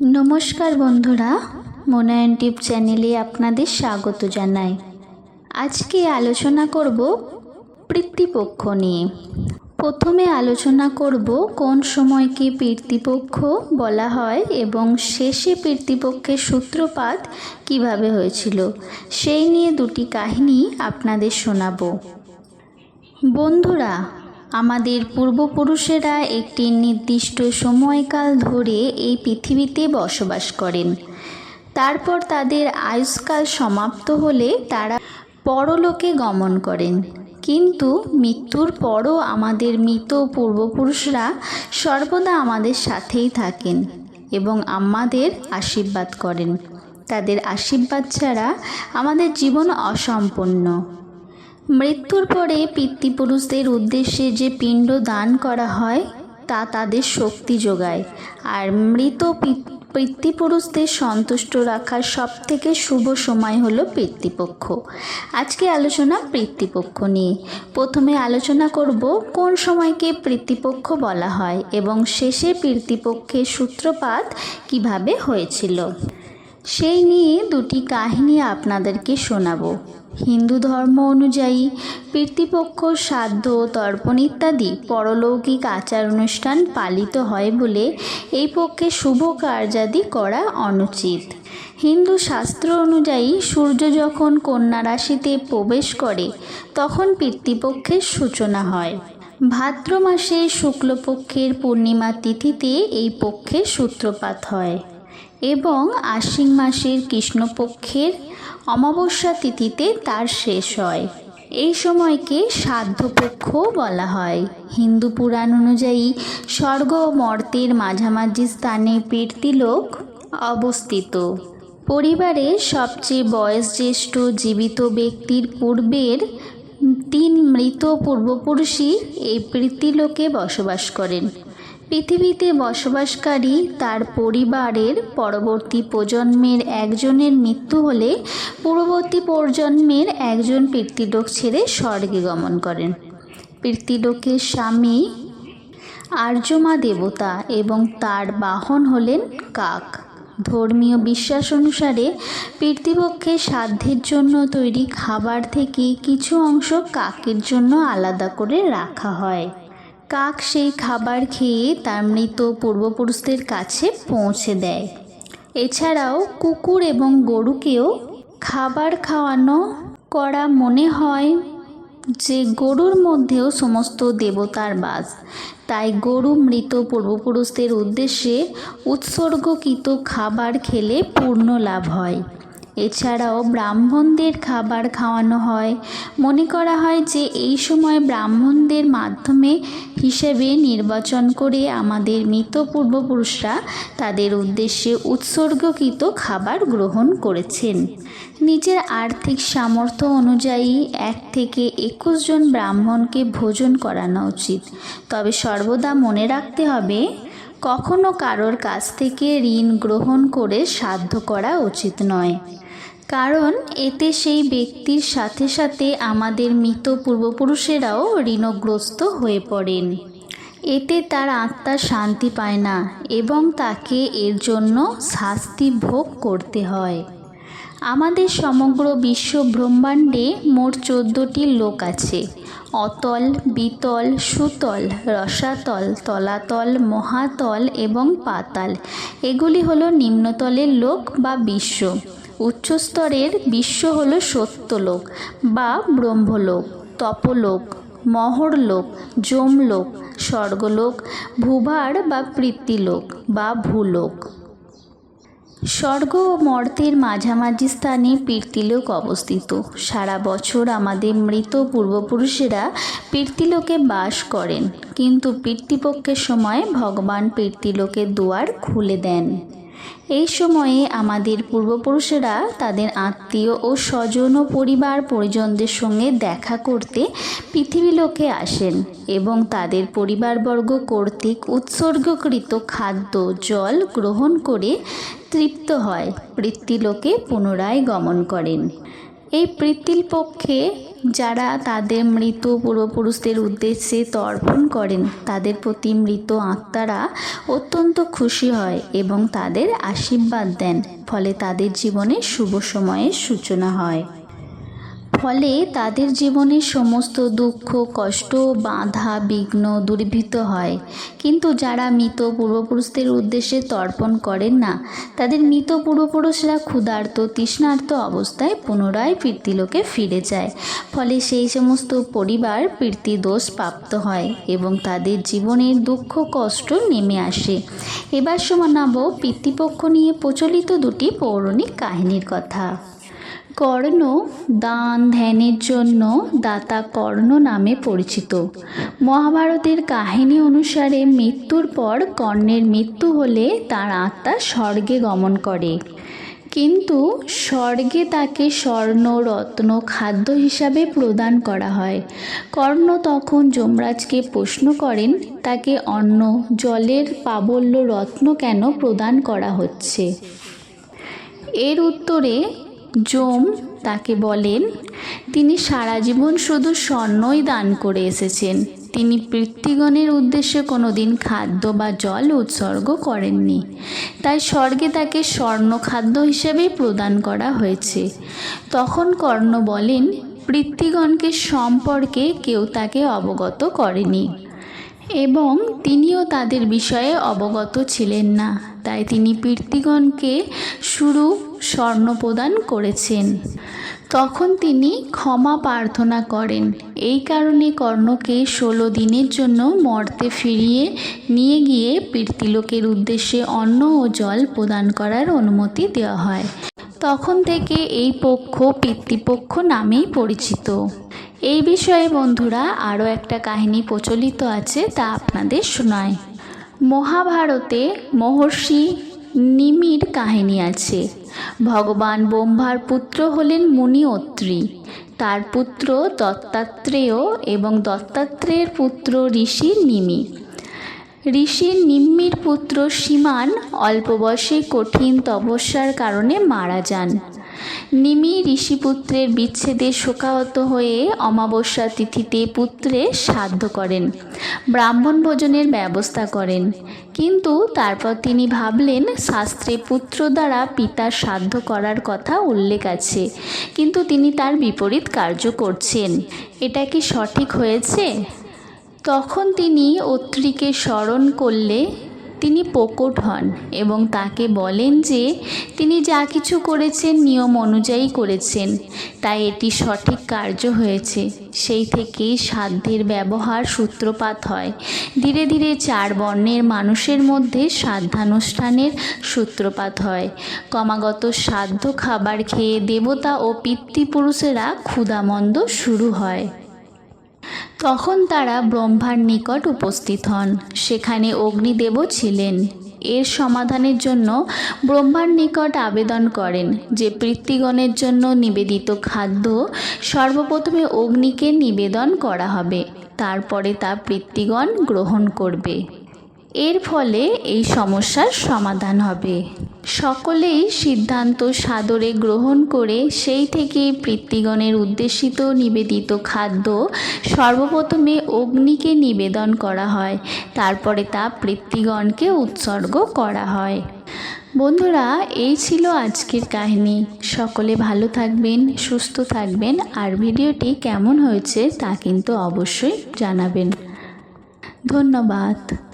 নমস্কার বন্ধুরা মোনায়ন টিপ চ্যানেলে আপনাদের স্বাগত জানাই। আজকে আলোচনা করব পিতৃপক্ষ নিয়ে। প্রথমে আলোচনা করব কোন সময়কে পিতৃপক্ষ বলা হয় এবং শেষে পিতৃপক্ষের সূত্রপাত কীভাবে হয়েছিল, সেই নিয়ে দুটি কাহিনী আপনাদের শোনাবো। বন্ধুরা আমাদের পূর্বপুরুষেরা একটি নির্দিষ্ট সময়কাল ধরে এই পৃথিবীতে বসবাস করেন। তারপর তাদের আয়ুষ্কাল সমাপ্ত হলে তারা পরলোকে গমন করেন। কিন্তু মৃত্যুর পরও আমাদের মৃত পূর্বপুরুষরা সর্বদা আমাদের সাথেই থাকেন এবং আমাদের আশীর্বাদ করেন। তাদের আশীর্বাদ ছাড়া আমাদের জীবন অসম্পূর্ণ। মৃত্যুর পরে পিতৃপুরুষদের উদ্দেশ্যে যে পিণ্ড দান করা হয়, তা তাদের শক্তি যোগায়। আর মৃত পিতৃপুরুষদের সন্তুষ্ট রাখার সব থেকে শুভ সময় হলো পিতৃপক্ষ। আজকে আলোচনা পিতৃপক্ষ নিয়ে। প্রথমে আলোচনা করব কোন সময়কে পিতৃপক্ষ বলা হয় এবং শেষে পিতৃপক্ষের সূত্রপাত কীভাবে হয়েছিল। সেই নিয়ে দুটি কাহিনী আপনাদেরকে শোনাবো। হিন্দু ধর্ম অনুযায়ী পিতৃপক্ষ শ্রাদ্ধ তর্পণ ইত্যাদি পরলৌকিক আচার অনুষ্ঠান পালিত হয় বলে এই পক্ষে শুভ কার্যাদি করা অনুচিত। হিন্দু শাস্ত্র অনুযায়ী সূর্য যখন কন্যা রাশিতে প্রবেশ করে, তখন পিতৃপক্ষের সূচনা হয়। ভাদ্র মাসে শুক্লপক্ষের পূর্ণিমা তিথিতে এই পক্ষের সূত্রপাত হয়। এবং আশ্বিন মাসের কৃষ্ণপক্ষের অমাবস্যা তিথিতে তার শেষ হয়। এই সময়কে সাধ্যপক্ষ বলা হয়। হিন্দু পুরাণ অনুযায়ী স্বর্গ মর্তের মাঝামাঝি স্থানে পীর্তিলোক অবস্থিত। পরিবারের সবচেয়ে বয়োজ্যেষ্ঠ জীবিত ব্যক্তির পূর্বের তিন মৃত পূর্বপুরুষই এই পৃথিলোকে বসবাস করেন। পৃথিবীতে বসবাসকারী তার পরিবারের পরবর্তী প্রজন্মের একজনের মৃত্যু হলে পূর্ববর্তী প্রজন্মের একজন পিতৃলোক ছেড়ে স্বর্গে গমন করেন। পিতৃলোকের স্বামী আর্যমা দেবতা এবং তার বাহন হলেন কাক। ধর্মীয় বিশ্বাস অনুসারে পিতৃপক্ষে সাধ্যের জন্য তৈরি খাবার থেকে কিছু অংশ কাকের জন্য আলাদা করে রাখা হয়। কাক সেই খাবার খেয়ে তার মৃত পূর্বপুরুষদের কাছে পৌঁছে দেয়। এছাড়াও কুকুর এবং গরুকেও খাবার খাওয়ানো করা মনে হয় যে গরুর মধ্যেও সমস্ত দেবতার বাস। তাই গরু মৃত পূর্বপুরুষদের উদ্দেশ্যে উৎসর্গকৃত খাবার খেলে পূর্ণ লাভ হয়। এছাড়াও ব্রাহ্মণদের খাবার খাওয়ানো হয়। মনে করা হয় যে এই সময় ব্রাহ্মণদের মাধ্যমে হিসেবে নির্বাচন করে আমাদের মৃত পূর্বপুরুষরা তাদের উদ্দেশ্যে উৎসর্গকৃত খাবার গ্রহণ করেছেন। নিজের আর্থিক সামর্থ্য অনুযায়ী এক থেকে একুশ জন ব্রাহ্মণকে ভোজন করানো উচিত। তবে সর্বদা মনে রাখতে হবে, কখনো কারোর কাছ থেকে ঋণ গ্রহণ করে সাধ্য করা উচিত নয়। কারণ এতে সেই ব্যক্তির সাথে সাথে আমাদের মৃত পূর্বপুরুষেরাও ঋণগ্রস্ত হয়ে পড়েন। এতে তার আত্মা শান্তি পায় না এবং তাকে এর জন্য শাস্তি ভোগ করতে হয়। আমাদের সমগ্র বিশ্ব ব্রহ্মাণ্ডে মোট চোদ্দোটি লোক আছে। অতল, বিতল, সুতল, রসাতল, তলাতল, মহাতল এবং পাতাল। এগুলি হলো নিম্নতলের লোক বা বিশ্ব। উচ্চস্তরের বিশ্ব হলো সত্যলোক বা ব্রহ্মলোক, তপলোক, মহরলোক, যমলোক, স্বর্গলোক, ভূভার বা পৃথিলোক বা ভূলোক। স্বর্গ ও মর্তের মাঝামাঝি স্থানে পিতৃলোক অবস্থিত। সারা বছর আমাদের মৃত পূর্বপুরুষেরা পিতৃলোকে বাস করেন, কিন্তু পিতৃপক্ষের সময় ভগবান পিতৃলোকের দুয়ার খুলে দেন। এই সময়ে আমাদের পূর্বপুরুষেরা তাদের আত্মীয় ও স্বজন ও পরিবার পরিজনদের সঙ্গে দেখা করতে পৃথিবীলোকে আসেন এবং তাদের পরিবারবর্গ কর্তৃক উৎসর্গকৃত খাদ্য, জল গ্রহণ করে তৃপ্ত হয়। পৃথিবীলোকে পুনরায় গমন করেন। এই প্রীতিল পক্ষে যারা তাদের মৃত পূর্বপুরুষদের উদ্দেশ্যে তর্পণ করেন, তাদের প্রতি মৃত আত্মারা অত্যন্ত খুশি হয় এবং তাদের আশীর্বাদ দেন, ফলে তাদের জীবনে শুভ সময়ের সূচনা হয়। ফলে তাদের জীবনের সমস্ত দুঃখ, কষ্ট, বাধা, বিঘ্ন দূরীভূত হয়। কিন্তু যারা মৃত পূর্বপুরুষদের উদ্দেশ্যে তর্পণ করেন না, তাদের মৃত পূর্বপুরুষরা ক্ষুধার্ত, তৃষ্ণার্ত অবস্থায় পুনরায় পীর্তিলোকে ফিরে যায়। ফলে সেই সমস্ত পরিবার দোষ প্রাপ্ত হয় এবং তাদের জীবনের দুঃখ, কষ্ট নেমে আসে। এবার শোনাব পিতৃপক্ষ নিয়ে প্রচলিত দুটি পৌরাণিক কাহিনীর কথা। কর্ণ দান ধ্যানের জন্য দাতা কর্ণ নামে পরিচিত। মহাভারতের কাহিনী অনুসারে মৃত্যুর পর কর্ণের মৃত্যু হলে তার আত্মা স্বর্গে গমন করে। কিন্তু স্বর্গে তাকে স্বর্ণ, রত্ন, খাদ্য হিসাবে প্রদান করা হয়। কর্ণ তখন যমরাজকে প্রশ্ন করেন, তাকে অন্ন, জলের পাবল্য রত্ন কেন প্রদান করা হচ্ছে? এর উত্তরে যম তাকে বলেন, তিনি সারা জীবন শুধু স্বর্ণই দান করে এসেছেন। তিনি পৃথিগণের উদ্দেশ্যে কোনো দিন খাদ্য বা জল উৎসর্গ করেননি। তাই স্বর্গে তাকে স্বর্ণ খাদ্য হিসেবেই প্রদান করা হয়েছে। তখন কর্ণ বলেন পৃথিগণকে সম্পর্কে কেউ তাকে অবগত করেনি। এবং তিনিও তাদের বিষয়ে অবগত ছিলেন না। তাই তিনি পীর্তিগণকে শুরু স্বর্ণ প্রদান করেছেন। তখন তিনি ক্ষমা প্রার্থনা করেন। এই কারণে কর্ণকে ষোলো দিনের জন্য মর্তে ফিরিয়ে নিয়ে গিয়ে পীর্তিলোকের উদ্দেশ্যে অন্ন ও জল প্রদান করার অনুমতি দেওয়া হয়। তখন থেকে এই পক্ষ পিতৃপক্ষ নামেই পরিচিত। এই বিষয়ে বন্ধুরা আরও একটা কাহিনী প্রচলিত আছে তা আপনাদের শোনায়। মহাভারতে মহর্ষি নিমির কাহিনী আছে। ভগবান ব্রহ্মার পুত্র হলেন মুনি অত্রি তার পুত্র দত্তাত্রেয় এবং দত্তাত্রেয়ের পুত্র ঋষি নিমি। ঋষির নিম্মির পুত্র সীমান অল্প বয়সে কঠিন তপস্যার কারণে মারা যান। নিমি ঋষিপুত্রের বিচ্ছেদে শোকাহত হয়ে অমাবস্যা তিথিতে পুত্রে সাধ্য করেন, ব্রাহ্মণ ভোজনের ব্যবস্থা করেন। কিন্তু তারপর তিনি ভাবলেন, শাস্ত্রে পুত্র দ্বারা পিতার সাধ্য করার কথা উল্লেখ আছে, কিন্তু তিনি তার বিপরীত কার্য করছেন। এটা কি সঠিক হয়েছে? তখন তিনি অত্রিকে স্মরণ করলে তিনি প্রকট হন এবং তাকে বলেন যে তিনি যা কিছু করেছেন নিয়ম অনুযায়ী করেছেন, তাই এটি সঠিক কার্য হয়েছে। সেই থেকেই সাধ্যের ব্যবহার সূত্রপাত হয়। ধীরে ধীরে চার বর্ণের মানুষের মধ্যে সাধ্যানুষ্ঠানের সূত্রপাত হয়। ক্রমাগত সাধ্য খাবার খেয়ে দেবতা ও পিতৃপুরুষেরা ক্ষুধামন্দ শুরু হয়। তখন তারা ব্রহ্মার নিকট উপস্থিত হন। সেখানে অগ্নিদেবও ছিলেন। এর সমাধানের জন্য ব্রহ্মার নিকট আবেদন করেন যে পৃথিগণের জন্য নিবেদিত খাদ্য সর্বপ্রথমে অগ্নিকে নিবেদন করা হবে, তারপরে তা পৃথিগণ গ্রহণ করবে। এর ফলে এই সমস্যার সমাধান হবে। সকলেই সিদ্ধান্ত সাদরে গ্রহণ করে সেই থেকে পৃত্তিগণের উদ্দেশিত নিবেদিত খাদ্য সর্বপ্রথমে অগ্নিকে নিবেদন করা হয়, তারপরে তা পৃত্তিগণকে উৎসর্গ করা হয়। বন্ধুরা, এই ছিল আজকের কাহিনী। সকলে ভালো থাকবেন, সুস্থ থাকবেন, আর ভিডিওটি কেমন হয়েছে তা কিন্তু অবশ্যই জানাবেন। ধন্যবাদ।